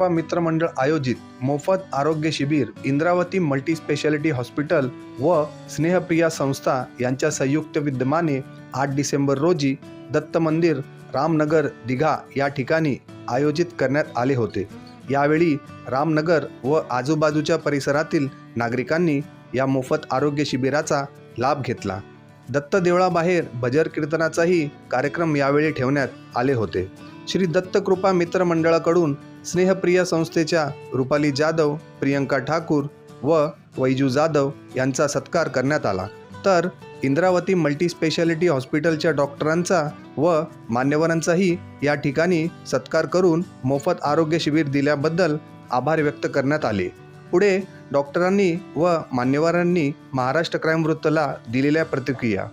दत्तकृपा मित्रमंडळ आयोजित मोफत आरोग्य शिबिर इंद्रावती मल्टी स्पेशालिटी हॉस्पिटल व स्नेहप्रिया संस्था यांच्या संयुक्त विद्यमाने आठ डिसेंबर रोजी दत्त मंदिर रामनगर दिघा या ठिकाणी आयोजित करण्यात आले होते. यावेळी रामनगर व आजूबाजूच्या परिसरातील नागरिकांनी या मोफत आरोग्य शिबिराचा लाभ घेतला. दत्त देवळाबाहेर भजर कीर्तनाचाही कार्यक्रम यावेळी ठेवण्यात आले होते. श्री दत्तकृपा मित्रमंडळाकडून स्नेहप्रिय संस्थेच्या रुपाली जाधव प्रियंका ठाकूर व वैजू जाधव यांचा सत्कार करण्यात आला. तर इंद्रावती मल्टीस्पेशालिटी हॉस्पिटलच्या डॉक्टरांचा व मान्यवरांचाही या ठिकाणी सत्कार करून मोफत आरोग्य शिबिर दिल्याबद्दल आभार व्यक्त करण्यात आले. पुढे डॉक्टरांनी व मान्यवरांनी महाराष्ट्र क्राईम वृत्तला दिलेल्या प्रतिक्रिया.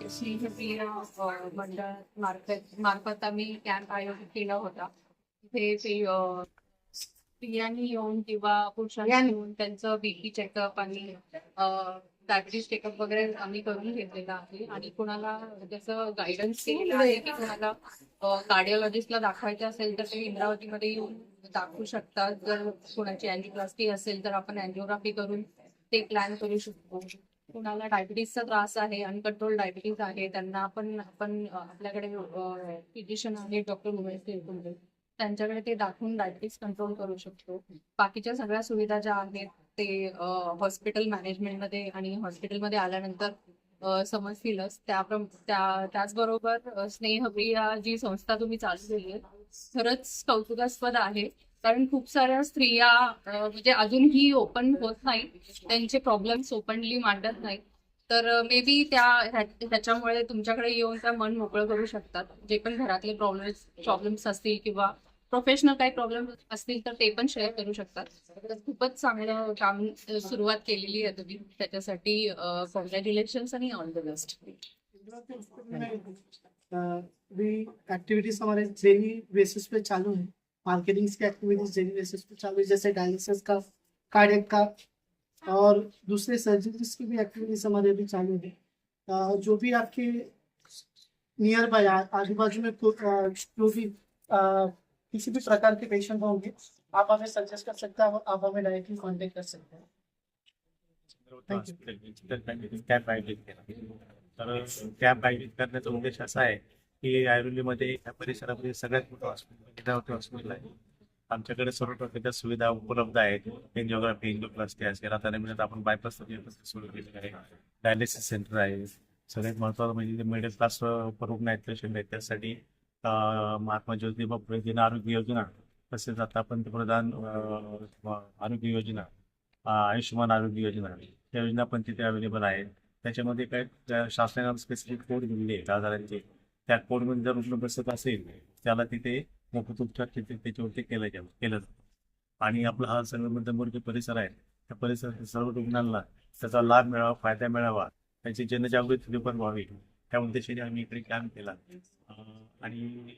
मंडळ मार्फत आम्ही कॅम्प आयोजित केला होता. स्त्रियांनी येऊन किंवा पुरुषांनी येऊन त्यांचं बीपी चेकअप आणि डायबिटीज चेकअप वगैरे आम्ही करून घेतलेलं आहे. आणि कोणाला त्याचं गायडन्स केलेलं आहे की कोणाला कार्डिओलॉजिस्टला दाखवायचं असेल तर ते इंद्रावतीमध्ये येऊन दाखवू शकतात. जर कुणाची अँजिओप्लास्टी असेल तर आपण अँजिओग्राफी करून ते प्लॅन करू शकतो. कुणाला डायबिटीजचा त्रास आहे अनकंट्रोल डायबिटीज आहे त्यांना आपण आपण आपल्याकडे फिजिशियन आहे डॉक्टर उमेश तेलकुंडे त्यांच्याकडे ते दाखवून डायबिटीस कंट्रोल करू शकतो. बाकीच्या सगळ्या सुविधा ज्या आहेत ते हॉस्पिटल मॅनेजमेंटमध्ये आणि हॉस्पिटलमध्ये आल्यानंतर समजतीलच. त्या त्याचबरोबर स्नेहप्रिया जी संस्था तुम्ही चालू केली आहे खरंच कौतुकास्पद आहे. कारण खूप साऱ्या स्त्रिया म्हणजे अजूनही ओपन होत नाही त्यांचे प्रॉब्लेम्स ओपनली मांडत नाही तर मे बी त्या ह्याच्यामुळे तुमच्याकडे येऊन त्या मन मोकळं करू शकतात. जे पण घरातले प्रॉब्लेम्स प्रॉब्लेम्स असतील किंवा प्रोफेशनल काही प्रॉब्लेम असतील तर ते पण शेअर करू शकतात. खूपच चांगलं काम सुरुवात केलेली आहे तुम्ही. त्याच्यासाठी कॉन्ग्रॅच्युलेशन आणि all the best activities activities हमारे डेली बेसिस पे चालू है. मार्केटिंग की एक्टिविटीज डेली बेसिस पे चालू है जैसे डायलिसिस का कार्डियक का और दूसरे सर्जरीज की भी एक्टिविटीज हमारे अभी चालू है। जो भी आपके नियर बाय आजू बाजू में जो भी किसी भी प्रकार के पेशेंट होंगे आप हमें सजेस्ट कर सकते हैं आप हमें डायरेक्टली कॉन्टेक्ट कर सकते हैं। तर कॅम्प आयोजित करण्याचा उद्देश असा आहे की आयुर्वेदमध्ये या परिसरामध्ये सगळ्यात मोठं हॉस्पिटल म्हणजे हॉस्पिटल आहे. आमच्याकडे सर्व प्रकारच्या सुविधा उपलब्ध आहेत. एन्जिओग्राफी एन्जिओप्लास्टी असेल आता नवीन आपण बायपास सुरू केलेलं आहे. डायलिसिस सेंटर आहे. सगळ्यात महत्वाचं म्हणजे मिडल क्लास रुग्ण आहेत पेशंट आहेत त्यासाठी महात्मा ज्योतिबा फुले जन आरोग्य योजना तसेच आता पंतप्रधान आरोग्य योजना आयुष्यमान आरोग्य योजना त्या योजना पण तिथे अवेलेबल आहेत त्याच्यामध्ये काय त्या शासनाने स्पेसिफिक कोड दिलेले आहेत आजारांचे त्या कोडमध्ये जर रुग्ण बसत असेल त्याला तिथे मोफत उपचार तिथे त्याच्यावरती केलं जातं केलं जातं आणि आपला हा सगळं मध्यमवर्गीय परिसर आहे त्या परिसरातील सर्व रुग्णांना त्याचा लाभ मिळावा फायदा मिळावा त्यांची जनजागृती पण व्हावी. त्या उद्देशाने आम्ही इकडे काम केला. आणि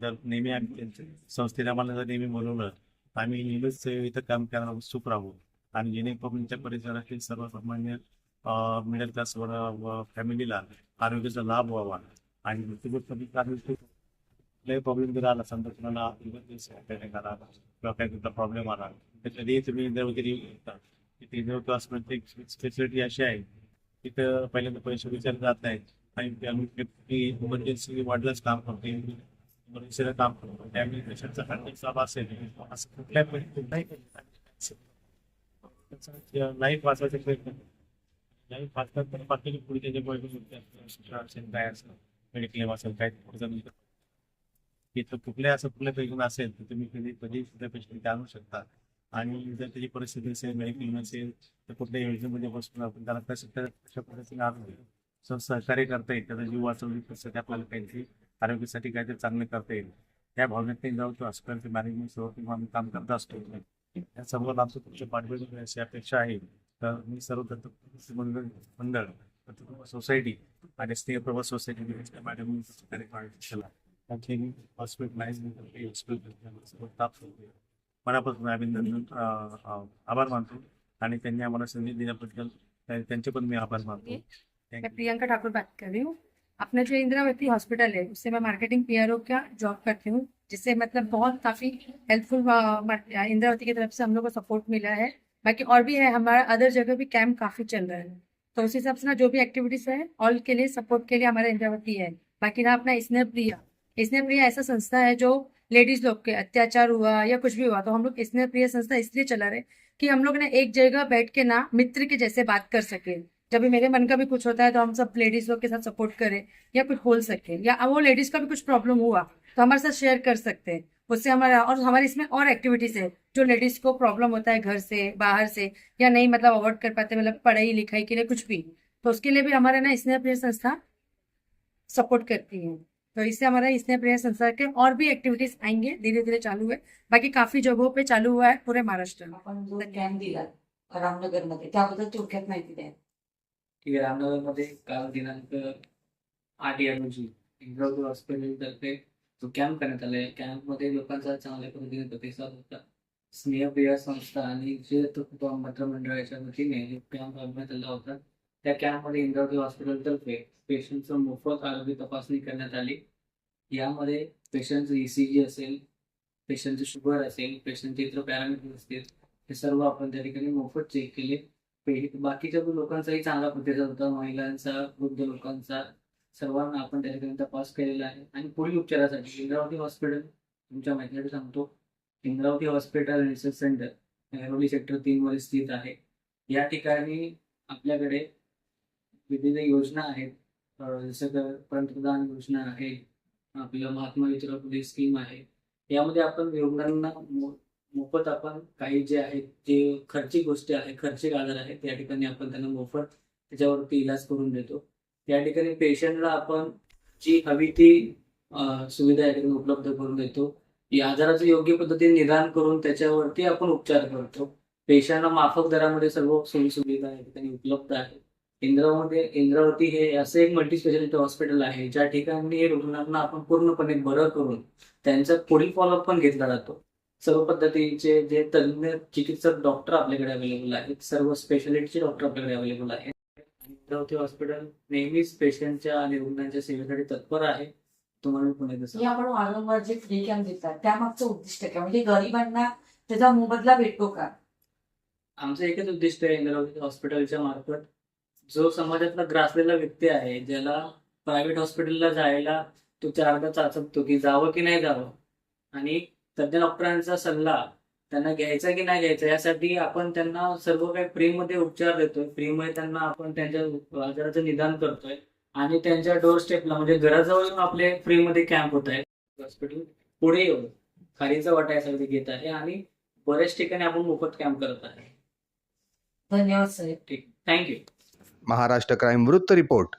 जर नेहमी आम्ही त्यांच्या संस्थेने आम्हाला जर नेहमी बोलवलं तर आम्ही नेहमीच इथं काम करायला उत्सुक राहू. आणि जेणेकरून परिसरातील सर्वसामान्य मिडल क्लास व फॅमिलीला आरोग्याचा लाभ व्हावा. आणि मृत्यूपत्री कुठलाही प्रॉब्लेम जर आला समजा तुम्हाला आला किंवा काही तुमचा प्रॉब्लेम आला तर कधीही तुम्ही इंद्रावती येऊ शकता. तिथे इंद्र क्लासमध्ये एक स्पेसिलिटी अशी आहे तिथं पहिल्यांदा पैसे विचारले जात नाहीत. आणि त्यामुळे इमर्जन्सी वाढलंच काम करते इमर्जन्सीला काम करतो त्यामुळे पेशंटचा खंडित लाभ असेल. असं कुठल्या परि- कुठल्याही लाईफ वाचवायचा प्रयत्न लाईफ वाचतात तर बाकीचे पुढे त्याच्या शिक्षण असेल काय असेल मेडिक्लेम असेल काय पुढचं नंतर. तिथं कुठल्या असं कुठल्या पेशंट असेल तर तुम्ही कधी कधी सुद्धा पेशंट आणू शकता. आणि जर त्याची परिस्थिती असेल मेडिक्लेम असेल तर कुठल्या योजनेमध्ये बसून आपण त्याला कसं त्या- कशा पद्धतीने आणून सहकार्य करता येईल. त्याचा जीव वाचवली त्यासाठी आपल्याला काहीतरी आरोग्यासाठी काहीतरी चांगलं करता येईल. त्या भावनेत जाऊ तो हॉस्पिटलचे मॅनेजमेंट सर्व आम्ही काम करत असतो. या सर्व आमचं तुमच्या पाठबळ अशी अपेक्षा आहे. तर मी सर्व दत्त मंडळ मंडळ सोसायटी आणि स्नेहप्रभा सोसायटी मॅडम हॉस्पिटल मनापासून अभिनंदन आभार मानतो. आणि त्यांनी आम्हाला संधी दिल्याबद्दल त्यांचे पण मी आभार मानतो. मैं प्रियंका ठाकुर बात कर रही हूँ। अपना जो इंदिरावती हॉस्पिटल है उससे मैं मार्केटिंग पीआरओ का जॉब करती हूँ जिससे मतलब बहुत काफ़ी हेल्पफुल इंद्रावती की तरफ़ से हम लोग को सपोर्ट मिला है। बाकी और भी है हमारा अदर जगह भी कैंप काफ़ी चल रहा है। तो उस हिसाब से ना जो भी एक्टिविटीज़ है ऑल के लिए सपोर्ट के लिए हमारा इंद्रावती है। बाकी ना अपना स्नेह प्रिया स्नेह प्रिया ऐसा संस्था है जो लेडीज़ लोग के अत्याचार हुआ या कुछ भी हुआ तो हम लोग स्नेह प्रिय संस्था इसलिए चला रहे कि हम लोग ना एक जगह बैठ के ना मित्र के जैसे बात कर सके। जब भी मेरे मन का भी कुछ होता है तो हम सब लेडीज़ लोग के साथ सपोर्ट करें या कुछ बोल सके या वो लेडीज़ का भी कुछ प्रॉब्लम हुआ तो हमारे साथ शेयर कर सकते हैं। उससे हमारा और हमारे इसमें और एक्टिविटीज़ है जो लेडीज़ को प्रॉब्लम होता है घर से, बाहर से या नहीं मतलब अवॉइड कर पाते मतलब पढ़ाई, लिखाई के लिए कुछ भी। तो उसके लिए भी हमारे ना स्नेह प्रिय संस्था सपोर्ट करती है। तो इससे हमारा स्नेह प्रिय संस्था के और भी एक्टिविटीज़ आएँगे धीरे धीरे चालू है बाकी काफ़ी जगहों पे चालू हुआ है पूरे महाराष्ट्र में। जो रामनगर मध्ये, त्याबद्दल थोडक्यात माहिती द्या. की रामनगरमध्ये काल दिनांक आठ या रोजी इंद्रावती हॉस्पिटलतर्फे जो कॅम्प करण्यात आला आहे कॅम्पमध्ये लोकांचा चांगल्या पद्धतीने प्रतिसाद होता. स्नेहप्रिया संस्था आणि जे मंत्रमंडळाच्या वतीने कॅम्प राबवण्यात आला होता त्या कॅम्पमध्ये इंद्रावती हॉस्पिटलतर्फे पेशंटचं मोफत आरोग्य तपासणी करण्यात आली. यामध्ये पेशंटचं ईसीजी असेल पेशंटचं शुगर असेल पेशंटचे इतर पॅरामीटर्स असतील हे सर्व आपण त्या ठिकाणी मोफत चेक केले. बाकीच्या लोकांचाही चांगला प्रतिसाद होता. महिलांचा वृद्ध लोकांचा. सर्वांना आपण त्या ठिकाणी तपास केलेला आहे. आणि पुढील उपचारासाठी इंद्रावती हॉस्पिटल तुमच्या माहितीसाठी सांगतो. Indravati hospital research centre Airoli sector तीन मध्ये स्थित आहे. या ठिकाणी आपल्याकडे विविध योजना आहेत. जसं का पंतप्रधान योजना आहे. आपलं महात्मा ज्योतिराव स्कीम आहे. यामध्ये आपण रुग्णांना मोफत आपण काही जे आहेत जे खर्चिक गोष्टी आहेत खर्चिक आजार आहेत त्या ठिकाणी आपण त्यांना मोफत त्याच्यावरती इलाज करून देतो. या ठिकाणी पेशंटला आपण जी हवी ती सुविधा या ठिकाणी उपलब्ध करून देतो. या आजाराचं योग्य पद्धतीने निदान करून त्याच्यावरती आपण उपचार करतो. पेशंटला माफक दरामध्ये सर्व सोयी सुविधा या ठिकाणी उपलब्ध आहेत. इंद्रामध्ये इंद्रावती हे असं एक मल्टी स्पेशालिटी हॉस्पिटल आहे ज्या ठिकाणी रुग्णांना आपण पूर्णपणे बरं करून त्यांचा पुढील फॉलोअप पण घेतला जातो. सर्व पद्धतीचे जे तज्ज्ञ चिकित्सक डॉक्टर आपल्याकडे अवेलेबल आहेत सर्व स्पेशालिटीचे डॉक्टर आपल्याकडे अवेलेबल आहेत. अमरावती हॉस्पिटल नेहमीच पेशंटच्या आणि रुग्णांच्या सेवेसाठी तत्पर आहे. तुम्हाला पुणे हे आपण वारंवार जे फ्री कॅम्प देतात त्यामागचं उद्दिष्ट काय? म्हणजे गरिबांना त्याचा मोबदला भेटतो का? आमचं एकच उद्दिष्ट आहे इंद्रावती हॉस्पिटलच्या मार्फत. जो समाजातला ग्रासलेला व्यक्ती आहे ज्याला प्रायव्हेट हॉस्पिटलला जायला तो चारदा चाचपतो की जावं की नाही जावं. आणि तज्ञ डॉक्टरांचा सल्ला त्यांना घ्यायचा की नाही घ्यायचा यासाठी आपण त्यांना सर्व काही फ्रीमध्ये उपचार देतोय. फ्रीमध्ये त्यांना आपण त्यांच्या आजाराचं निदान करतोय. आणि त्यांच्या डोर स्टेपला म्हणजे घराजवळ येऊन आपले फ्रीमध्ये कॅम्प होत आहेत हॉस्पिटल पुढे येऊन खालीचा वाटा यासाठी घेत आहे आणि बऱ्याच ठिकाणी आपण मोफत कॅम्प करत आहे. धन्यवाद साहेब. ठीक. थँक्यू महाराष्ट्र क्राईम वृत्त रिपोर्ट